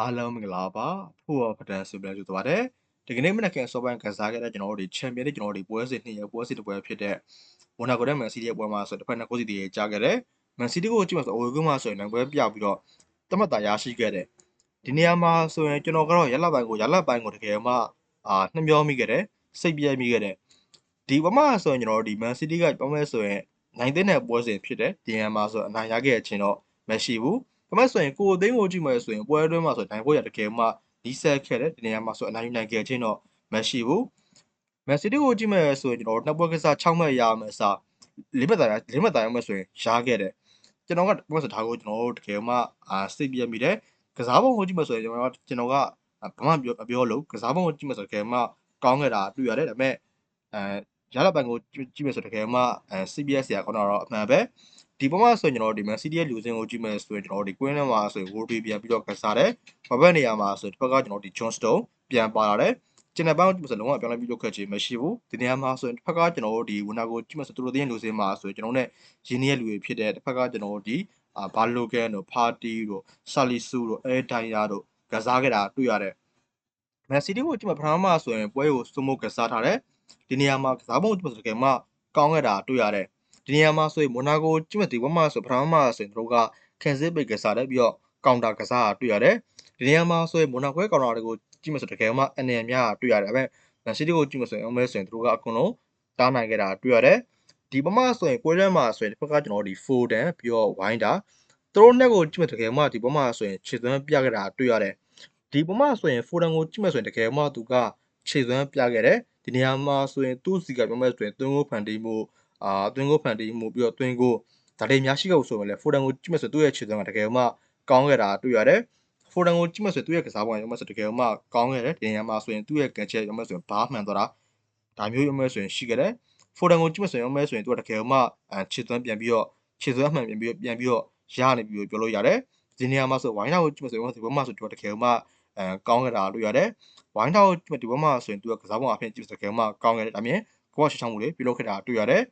အားလုံးမင်္ဂလာပါဖို့ရဖဒန်ဆိုပြန်ကြိုသွားတယ်ဒီကနေ့မနက်ခင်းစောပိုင်းကစားခဲ့တဲ့ကျွန်တော်တို့ဒီချန်ပီယံတွေကျွန်တော်တို့ဒီပွဲစဉ်နှစ်ရပွဲစဉ်တစ်ပွဲဖြစ်တဲ့မိုနာကိုနဲ့မန်စီးတီးရဲ့ပွဲမှာဆိုတစ်ဖက်နှစ်ကိုစီတီးရဲ့ကြားခဲ့တယ်မန်စီးတီးကိုကြည့်မှဆိုအိုဝေကွင်းမှာဆိုရင်နိုင်ပွဲပြပြီးတော့တမတ်တာရရှိခဲ့တယ်ဒီနေရာမှာဆိုရင်ကျွန်တော်ကတော့ရလပိုင်းကိုရလပိုင်းကိုတကယ်မှအာနှမျောမိခဲ့တယ်စိတ်ပြဲမိခဲ့တယ်ဒီဘမှာဆိုရင်ကျွန်တော်တို့ဒီမန်စီးတီးကပြောမဲ့ဆိုရင်နိုင်တဲ့ပွဲစဉ်ဖြစ်တယ်ဒီနေရာမှာဆိုအနိုင်ရခဲ့ခြင်းတော့မရှိဘူး ဒါမှဆိုရင်ကိုအသိန်းကိုကြည့်မယ်ဆိုရင်ပွဲအတွင်းမှာဆိုနိုင်ဖို့ရတကယ်မှဒီဆက်ခဲ့တယ်ဒီနေရာမှာဆိုအနိုင်ယူနိုင်ခဲ့ခြင်းတော့မရှိဘူးမန်စီးတီးကိုကြည့်မယ်ဆိုရင်ကျွန်တော်နှစ်ပွဲကစား6မှတ်ရမယ်စားလေးမှတ်တာလေးမှတ်တာရမယ်ဆိုရင်ရခဲ့တယ်ကျွန်တော်ကပွဲစဒါကိုကျွန်တော်တို့တကယ်မှအာစိတ်ပြည့်မိတယ်ကစားပုံကိုကြည့်မယ်ဆိုရင်ကျွန်တော်ကျွန်တော်ကဘာမှပြောပြောလို့ကစားပုံကိုကြည့်မယ်ဆိုတကယ်မှကောင်းခဲ့တာတွေ့ရတယ်ဒါပေမဲ့အဲရလာပန်ကိုကြည့်မယ်ဆိုတကယ်မှအဲ CBS ဆရာကောင်းတော့အမှန်ပဲ ဒီပုံမှာဆိုရင်ကျွန်တော်ဒီ Man City ရဲ့လူစင်းကိုကြည့်မယ်ဆိုရင်ကျွန်တော်ဒီ Queen ထဲမှာဆိုရင် Wolves ပြန်ပြီးတော့ကစားတယ်။ဘဘက်နေရာမှာဆိုရင်တစ်ဖက်ကကျွန်တော်ဒီ Johnston ပြန်ပါလာတယ်။ကျန်တဲ့ဘက်ကိုဆိုလုံးဝပြောင်းလဲပြီးလုပ်ခဲ့ခြင်းမရှိဘူး။ဒီနေရာမှာဆိုရင်တစ်ဖက်ကကျွန်တော်တို့ဒီ Winner ကိုကြည့်မယ်ဆိုသူတို့တင်းလူစင်းမှာဆိုရင်ကျွန်တော်နဲ့ရင်းနှီးရဲ့လူတွေဖြစ်တဲ့တစ်ဖက်ကကျွန်တော်တို့ဒီအာဘာလိုကန်တို့ Party တို့ဆာလီဆူတို့အဲဒိုင်ယာတို့ကစားခဲ့တာတွေ့ရတယ်။ Man City ကိုကြည့်မယ်ပထမမှာဆိုရင်ပွဲကိုစုမိုးကစားထားတယ်။ဒီနေရာမှာကစားပုံကြည့်မယ်ဆိုတကယ်မှကောင်းခဲ့တာတွေ့ရတယ်။ ဒီနေရာမှာဆိုရင်မိုနာကိုကြည့်မဲ့ဒီဘက်မှာဆိုပထမမှာဆိုရင်တို့ကကန်စစ်ပိတ်ကစားတယ်ပြီးတော့ကောင်တာကစားတာတွေ့ရတယ်ဒီနေရာမှာဆိုရင်မိုနာခွဲကောင်တာတွေကိုကြည့်မဲ့ဆိုတကယ်မှအနေအများတွေ့ရတယ်ဒါပေမဲ့မန်စီးတီးကိုကြည့်မဲ့ဆိုရင်အမဲဆိုရင်တို့ကအကုန်လုံးတားနိုင်ခဲ့တာတွေ့ရတယ်ဒီပမာဆိုရင်ပွဲထဲမှာဆိုရင်ဒီဘက်ကကျွန်တော်ဒီဖိုဒန်ပြီးတော့ဝိုင်းတာသူတို့နဲ့ကိုကြည့်မဲ့တကယ်မှဒီပမာဆိုရင်ခြေသွမ်းပြခဲ့တာတွေ့ရတယ်ဒီပမာဆိုရင်ဖိုဒန်ကိုကြည့်မဲ့ဆိုရင်တကယ်မှသူကခြေသွမ်းပြခဲ့တယ်ဒီနေရာမှာဆိုရင်သူ့စီကပြောမဲ့ဆိုရင်သွင်းကိုဖန်တီးမှု အာသွင်းကိုဖန်တီးမှုပြီးတော့သွင်းကိုဒါတွေများရှိခဲ့ဖို့ဆိုရင်လည်းဖိုဒန်ကိုကြည့်မဲ့ဆိုသူ့ရဲ့ခြေသွင်းကတကယ်မှကောင်းခဲ့တာတွေ့ရတယ်ဖိုဒန်ကိုကြည့်မဲ့ဆိုသူ့ရဲ့ကစားပုံရောမဲ့ဆိုတကယ်မှကောင်းခဲ့တယ်ဒီနေရာမှာဆိုရင်သူ့ရဲ့ကန်ချက်ရောမဲ့ဆိုရင်ဘာမှန်သွားတာဒါမျိုးရောမဲ့ဆိုရင်ရှိခဲ့တယ်ဖိုဒန်ကိုကြည့်မဲ့ဆိုရင်ရောမဲ့ဆိုရင်သူကတကယ်မှခြေသွင်းပြန်ပြီးတော့ခြေသွင်းအမှန်ပြန်ပြီးတော့ပြန်ပြီးတော့ရနေပြီးပြောလို့ရတယ်ဒီနေရာမှာဆိုဝိုင်းနာကိုကြည့်မဲ့ဆိုရင်ဒီဘက်မှာဆိုသူကတကယ်မှအဲကောင်းခဲ့တာတွေ့ရတယ်ဝိုင်းထောက်ဒီဘက်မှာဆိုရင်သူကကစားပုံအဖြစ်ကြည့်စကယ်မှကောင်းခဲ့တယ်ဒါမြင် ကိုကရှောင်းမှုလေးပြုလုပ်ခဲ့တာတွေ့ရတယ်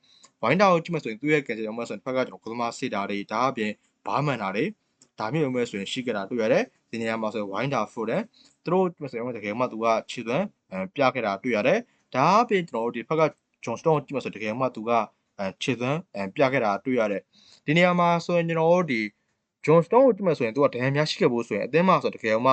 ဝိုင်းတာကိုကြည့်မှဆိုရင်သူ့ရဲ့ကံကြမ်းမှဆိုရင်တစ်ဖက်ကကျွန်တော်ကိုသမားစေတာတွေဒါအပြင်ဘားမှန်တာတွေဒါမျိုးမျိုးဆိုရင်ရှိခဲ့တာတွေ့ရတယ်ဒီနေရာမှာဆိုရင်ဝိုင်းတာဖို့တယ်သူတို့ကြည့်မှဆိုရင်တကယ်မှသူကခြေသွမ်းပြခဲ့တာတွေ့ရတယ်ဒါအပြင်ကျွန်တော်တို့ဒီဖက်ကဂျွန်စတုန်းကြည့်မှဆိုတကယ်မှသူကခြေသွမ်းပြခဲ့တာတွေ့ရတယ်ဒီနေရာမှာဆိုရင်ကျွန်တော်တို့ဒီဂျွန်စတုန်းကိုကြည့်မှဆိုရင်သူကဒဏ်ရာများရှိခဲ့ဖို့ဆိုရင်အသင်းမှာဆိုတကယ်မှ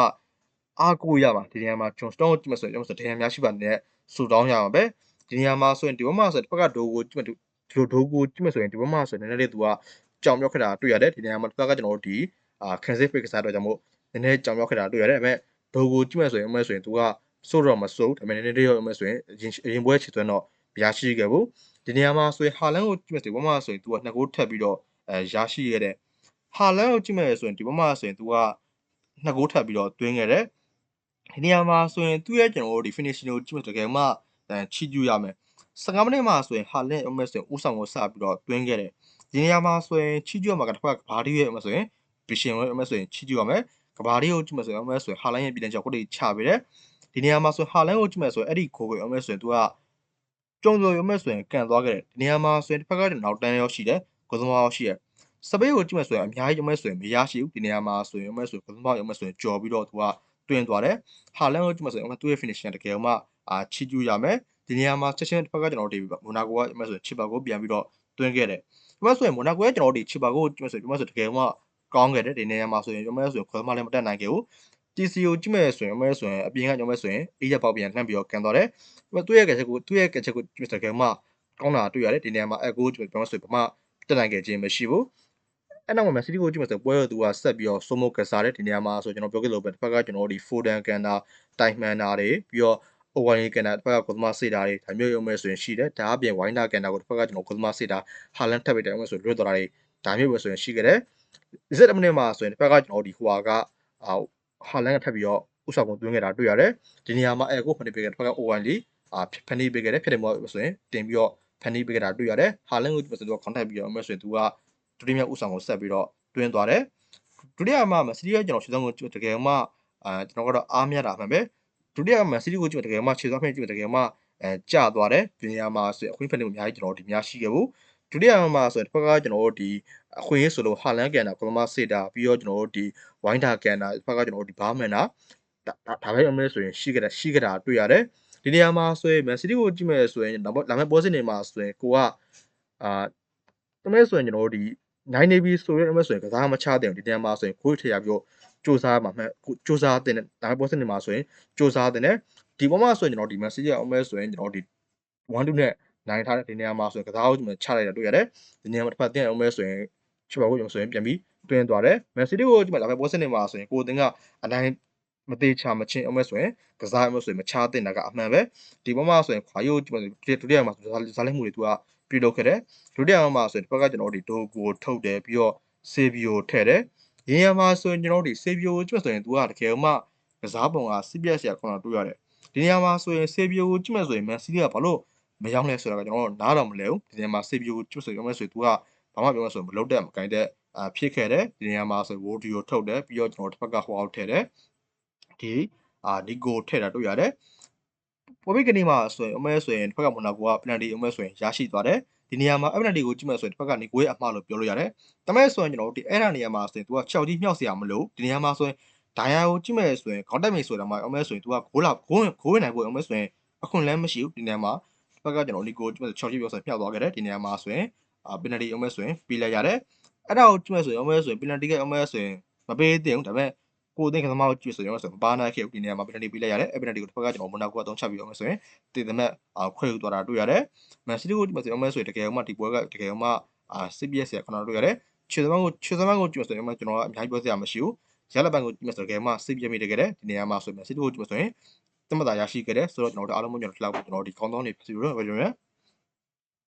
အားကိုးရမှာဒီနေရာမှာဂျွန်စတုန်းကိုကြည့်မှဆိုရင်ကျွန်တော်ဆိုဒဏ်ရာများရှိပါနဲ့ဆူတောင်းရမှာပဲ ဒီနေရာမှာဆိုရင်ဒီဘက်မှာဆိုတစ်ဖက်ကဒိုကိုကြည့်မှဒီလိုဒိုကိုကြည့်မယ်ဆိုရင်ဒီဘက်မှာဆိုရင်နည်းနည်းလေးသူကကြောင်မြောက်ခဲ့တာတွေ့ရတယ်ဒီနေရာမှာတစ်ခါကကျွန်တော်တို့ဒီအာခန်စစ်ဖိတ်ကစားတော့ကြောင့်မို့နည်းနည်းကြောင်မြောက်ခဲ့တာတွေ့ရတယ်ဒါပေမဲ့ဒိုကိုကြည့်မယ်ဆိုရင်အမဲဆိုရင်သူကစိုးတော့မစိုးဒါပေမဲ့နည်းနည်းလေးရောအမဲဆိုရင်အရင်အရင်ပွဲချီသွန်းတော့ရရှိခဲ့ဘူးဒီနေရာမှာဆိုရင်ဟာလန်ကိုကြည့်မယ်ဆိုရင်ဘက်မှာဆိုရင်သူကနှစ်ဂိုးထပ်ပြီးတော့အဲရရှိခဲ့တဲ့ဟာလန်ကိုကြည့်မယ်ဆိုရင်ဒီဘက်မှာဆိုရင်သူကနှစ်ဂိုးထပ်ပြီးတော့တွင်းခဲ့တယ်ဒီနေရာမှာဆိုရင်သူ့ရဲ့ကျွန်တော်တို့ဒီ finishing ကိုကြည့်မယ်ဆိုတကယ်မှအဲ ချီးကျူးရမယ်15မိနစ်မှာဆိုရင်ဟာလန်အမက်ဆိုရင်ဦးဆောင်ကိုစပြီးတော့တွင်းခဲ့တယ်ဒီနေရာမှာဆိုရင်ချီကျူရမှာကတစ်ဖက်ကဘာဒီရဲ့အမက်ဆိုရင်ဘီရှင်ရဲ့အမက်ဆိုရင်ချီကျူရမယ်ကဘာဒီကိုကြည့်မယ်ဆိုရင်အမက်ဆိုရင်ဟာလန်ရဲ့ပြည်တန်းချောက်ကိုတိချပေးတယ်ဒီနေရာမှာဆိုရင်ဟာလန်ကိုကြည့်မယ်ဆိုရင်အဲ့ဒီခိုးကိုအမက်ဆိုရင်သူကကြုံကြုံရမယ်ဆိုရင်ကန်သွားခဲ့တယ်ဒီနေရာမှာဆိုရင်တစ်ဖက်ကနောက်တန်းရောရှိတယ်ကိုသမားရောရှိတယ်စပေးကိုကြည့်မယ်ဆိုရင်အများကြီးအမက်ဆိုရင်မရရှိဘူးဒီနေရာမှာဆိုရင်အမက်ဆိုရင်ကိုသမားအမက်ဆိုရင်ကြော်ပြီးတော့သူကတွင်းသွားတယ်ဟာလန်ကိုကြည့်မယ်ဆိုရင်အမက်သူ့ရဲ့ finishing တကယ်မှ အာချီကျူရမယ်ဒီနေရာမှာချက်ချင်းတစ်ဖက်ကကျွန်တော်တို့ဒီမိုနာကိုကဒီမှာဆိုချစ်ပါကိုပြန်ပြီးတော့တွင်းခဲ့တယ်ဒီမှာဆိုရင်မိုနာကိုကကျွန်တော်တို့ဒီချစ်ပါကိုဒီမှာဆိုဒီမှာဆိုတကယ်မှကောင်းခဲ့တယ်ဒီနေရာမှာဆိုရင်ကျွန်တော်ဆိုရင်ခွဲမလည်းမတက်နိုင်ခဲ့ဘူး TCO ကြည့်မဲ့ဆိုရင်အမဲဆိုရင်အပြင်ကကျွန်တော်ဆိုရင်အေးရပေါက်ပြန်လှမ်းပြီးတော့ကန်သွားတယ်ဒီမှာသူ့ရဲ့ကချက်ကိုသူ့ရဲ့ကချက်ကိုဒီမှာတကယ်မှကောင်းတာတွေ့ရတယ်ဒီနေရာမှာအကိုကျွန်တော်ဆိုရင်ဘာမှတက်နိုင်ခဲ့ခြင်းမရှိဘူးအဲ့နောက်မှာစီတီကိုကြည့်မှဆိုပွဲတော်သူကဆက်ပြီးတော့စိုးမိုးကစားတယ်ဒီနေရာမှာဆိုကျွန်တော်ပြောခဲ့လို့ပဲတစ်ဖက်ကကျွန်တော်ဒီဖိုဒန်ကန်တာတိုင်မှန်တာတွေပြီးတော့ overlay ကန်တာတစ်ဖက်ကကိုသမားစေတာတွေဒါမျိုးရုံမဲ့ဆိုရင်ရှိတယ်ဒါအပြင် winder ကန်တာကိုတစ်ဖက်ကကျွန်တော်ကိုသမားစေတာဟာလန်ထပ်ပြီးတယ်မဲ့ဆိုလွတ်သွားတာတွေဒါမျိုးပဲဆိုရင်ရှိခဲ့တယ်20မိနစ်မှာဆိုရင်တစ်ဖက်ကကျွန်တော်ဒီဟိုဟာကဟာလန်ကထပ်ပြီးတော့ဥဆောင်ကုန်သွင်းခဲ့တာတွေ့ရတယ်ဒီနေရာမှာအဲကိုဖန်တီးပေးခဲ့တစ်ဖက်က overlay အာဖန်တီးပေးခဲ့တယ်ဖြစ်တယ်မို့ဆိုရင်တင်ပြီးတော့ဖန်တီးပေးခဲ့တာတွေ့ရတယ်ဟာလန်ကိုဆိုတော့ contact ပြီးတော့မဲ့ဆိုရင်သူကဒုတိယမြောက်ဥဆောင်ကိုဆက်ပြီးတော့တွင်းသွားတယ်ဒုတိယမှာမစီးရီးကျွန်တော်ရှင်းဆုံးကိုတကယ်မှအာကျွန်တော်ကတော့အားမရတာမှန်ပဲ ဒုတိယမန်စီးတီးကိုကြည့်တကယ်မှခြေသွားဖိနေကြည့်တကယ်မှအဲကျသွားတယ်ဒီနေရာမှာဆိုအခွင့်ဖက်နေအများကြီးကျွန်တော်ဒီများရှိခဲ့ဘူးဒုတိယမှာဆိုရင်တစ်ဖက်ကကျွန်တော်တို့ဒီအခွင့်အရေးဆိုလို့ဟာလန်ကန်တာကိုမစေတာပြီးတော့ကျွန်တော်တို့ဒီဝိုင်းတာကန်တာတစ်ဖက်ကကျွန်တော်တို့ဒီဘားမန်တာဒါဒါပဲအမဲဆိုရင်ရှိကြတာရှိကြတာတွေ့ရတယ်ဒီနေရာမှာဆိုရင် Man City ကိုကြည့်မယ်ဆိုရင်လာမယ့်ပွဲစဉ်တွေမှာဆိုရင်ကိုကအာတမဲဆိုရင်ကျွန်တော်တို့ဒီ နိုင်နေပြီဆိုရင်အမဲဆိုရင်ကစားမချတဲ့ဒီနေရာမှာဆိုရင်ကိုယ်ထရပြီးတော့စူးစမ်းမှာမှစူးစမ်းတဲ့ဒါပေမဲ့ပွဲစဉ်တွေမှာဆိုရင်စူးစမ်းတဲ့ဒီပေါ်မှာဆိုရင်ကျွန်တော်ဒီ Man City အမဲဆိုရင်ကျွန်တော်ဒီ1-2နဲ့နိုင်ထားတဲ့ဒီနေရာမှာဆိုရင်ကစားအောင်ကျွန်တော်ချလိုက်တာတွေ့ရတယ်ဒီနေရာမှာတစ်ဖက်တင်အောင်မဲဆိုရင်ချပါကိုကျွန်တော်ဆိုရင်ပြန်ပြီးတွင်းသွားတယ် Man City ကိုဒီမှာလာမယ့်ပွဲစဉ်တွေမှာဆိုရင်ကိုတင်ကအနိုင်မသေးချာမချင်းအောင်မဲဆိုရင်ကစားအောင်ဆိုရင်မချတဲ့တာကအမှန်ပဲဒီပေါ်မှာဆိုရင်ခွာယိုဒီမှာဒုတိယမှာဇာလက်မှုတွေသူက ပြုလုပ်ခဲ့တယ်ဒုတိယမှာဆိုရင်တစ်ဖက်ကကျွန်တော်တို့ဒီဒိုကိုထုတ်တယ်ပြီးတော့ဆေဗီယိုထည့်တယ်ရင်းရမှာဆိုရင်ကျွန်တော်တို့ဒီဆေဗီယိုကိုကြည့်ဆိုရင်သူကတကယ်မှကစားပုံကစီးပြက်ဆရာခေါင်းတွေ့ရတယ်ဒီနေရာမှာဆိုရင်ဆေဗီယိုကိုကြည့်မယ်ဆိုရင် Man City ကဘာလို့မရောက်လဲဆိုတာကကျွန်တော်တို့နားတော့မလဲဘူးဒီနေရာမှာဆေဗီယိုကိုကြည့်ဆိုရင်ပြောမယ်ဆိုရင်သူကဘာမှပြောမယ်ဆိုရင်မလုတ်တဲ့မကိုင်းတဲ့အာဖြစ်ခဲ့တယ်ဒီနေရာမှာဆိုဝိုဒီယိုထုတ်တယ်ပြီးတော့ကျွန်တော်တစ်ဖက်ကဟိုအောက်ထည့်တယ်ဒီအာဒီကိုထည့်တာတွေ့ရတယ် ပွဲပိတ်ကနေမှာဆိုရင်အမဲဆိုရင်တစ်ဖက်ကမိုနာကိုကပနန်တီအမဲဆိုရင်ရရှိသွားတယ်ဒီနေရာမှာအပနန်တီကိုကြည့်မဲ့ဆိုရင်တစ်ဖက်ကနီကိုရဲ့အမှားလို့ပြောလို့ရတယ်တမဲဆိုရင်ကျွန်တော်တို့ဒီအဲ့ဒါနေရာမှာဆိုရင် तू ကချက်ကြီးမြောက်စရာမလိုဒီနေရာမှာဆိုရင်ဒိုင်ယာကိုကြည့်မဲ့ဆိုရင်ခေါင်းတက်မိဆိုတာမှအမဲဆိုရင် तू ကဂိုးလာဂိုးဝင်ဂိုးဝင်နိုင်ဖို့အမဲဆိုရင်အခွင့်လမ်းမရှိဘူးဒီနေရာမှာတစ်ဖက်ကကျွန်တော်နီကိုကြည့်မဲ့ချက်ကြီးပြောဆိုရင်ဖျောက်သွားခဲ့တယ်ဒီနေရာမှာဆိုရင်ပနန်တီအမဲဆိုရင်ပြေးလိုက်ရတယ်အဲ့ဒါကိုကြည့်မဲ့ဆိုရင်အမဲဆိုရင်ပနန်တီကအမဲဆိုရင်မပေးသင့်ဘူးဒါပေမဲ့ ကိုသိန်းကသမားကိုကြည့်ဆိုရင်ဆိုဘာနာခဲ့ဒီနေရာမှာပနန်တီပေးလိုက်ရတယ်အဲ့ပနန်တီကိုတစ်ဖက်ကကျွန်တော်မိုနာကိုအသုံးချပြီးအောင်ဆိုရင်တည်သမက်ခွဲယူသွားတာတွေ့ရတယ်မန်စီးတီးကိုကြည့်မယ်ဆိုရင်အမဲဆိုရင်တကယ်မှဒီပွဲကတကယ်မှအာစစ်ပြက်ဆရာခဏတွေ့ရတယ်ခြေသမားကိုခြေသမားကိုကြည့်မယ်ဆိုရင်ကျွန်တော်ကအများကြီးပြောစရာမရှိဘူးရလက်ပန်ကိုကြည့်မယ်ဆိုတော့တကယ်မှစစ်ပြက်မိတကယ်တဲ့ဒီနေရာမှာဆိုရင်မန်စီးတီးကိုကြည့်မယ်ဆိုရင်တမတာရရှိခဲ့တယ်ဆိုတော့ကျွန်တော်တို့အားလုံးမျိုးကျွန်တော်တို့လောက်ကျွန်တော်ဒီကောင်းကောင်းနေဖြစ်လို့ပြောရမယ်